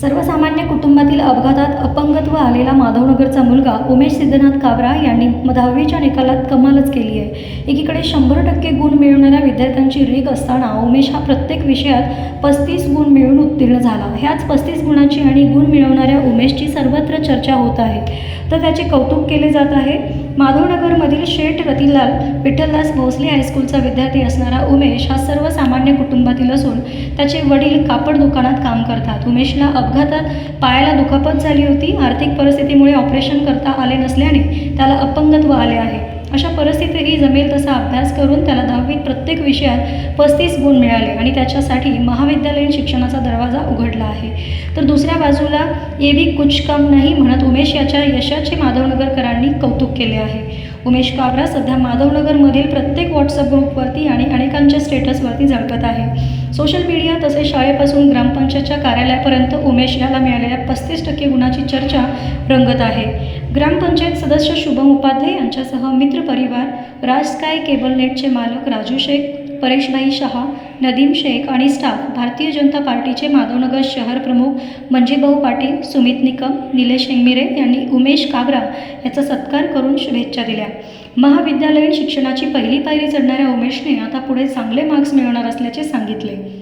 सर्वसामान्य कुटुंबातील अपघातात अपंगत्व आलेला माधवनगरचा मुलगा उमेश सिद्धनाथ काबरा यांनी दहावीच्या निकालात कमालच केली आहे. एकीकडे शंभर टक्के गुण मिळवणाऱ्या विद्यार्थ्यांची रीग असताना उमेश हा प्रत्येक विषयात पस्तीस गुण मिळून उत्तीर्ण झाला. ह्याच पस्तीस गुणाची आणि गुण मिळवणाऱ्या उमेशची सर्वत्र चर्चा होत आहे. तर त्याचे कौतुक केले जात आहे. माधवनगरमधील शेठ रतिलाल विठ्ठलदास भोसले हायस्कूलचा विद्यार्थी असणारा उमेश हा सर्वसामान्य कुटुंबातील असून त्याचे वडील कापड दुकानात काम करतात. उमेशला अपघातात पायाला दुखापत झाली होती. आर्थिक परिस्थितीमुळे ऑपरेशन करता आले नसल्याने त्याला अपंगत्व आले आहे. अशा परिस्थितीतही जमेल तसा अभ्यास करून त्याला दहावीत प्रत्येक विषयात पस्तीस गुण मिळाले आणि त्याच्यासाठी महाविद्यालयीन शिक्षणाचा दरवाजा उघडला आहे. तर दुसऱ्या बाजूला ये भी कुछ कम नाही म्हणत उमेश याच्या यशाचे माधवनगर कौतुक केले आहे. उमेश काबरा सध्या माधवनगरमधील प्रत्येक व्हॉट्सअप ग्रुपवरती आणि अनेकांच्या स्टेटसवरती झळकत आहे. सोशल मीडिया तसेच शाळेपासून ग्रामपंचायतच्या कार्यालयापर्यंत उमेश याला मिळालेल्या पस्तीस टक्के गुणाची चर्चा रंगत आहे. ग्रामपंचायत सदस्य शुभम उपाध्ये यांच्यासह मित्र परिवार राज स्काय केबल नेटचे मालक राजू शेख परेशभाई शहा नदीम शेख आणि स्टाफ भारतीय जनता पार्टीचे माधवनगर शहर प्रमुख मंजीभाऊ पाटील सुमित निकम निलेश हेंगमिरे यांनी उमेश काबरा याचा सत्कार करून शुभेच्छा दिल्या. महाविद्यालयीन शिक्षणाची पहिली पायरी चढणाऱ्या उमेशने आता पुढे चांगले मार्क्स मिळवणार असल्याचे सांगितले.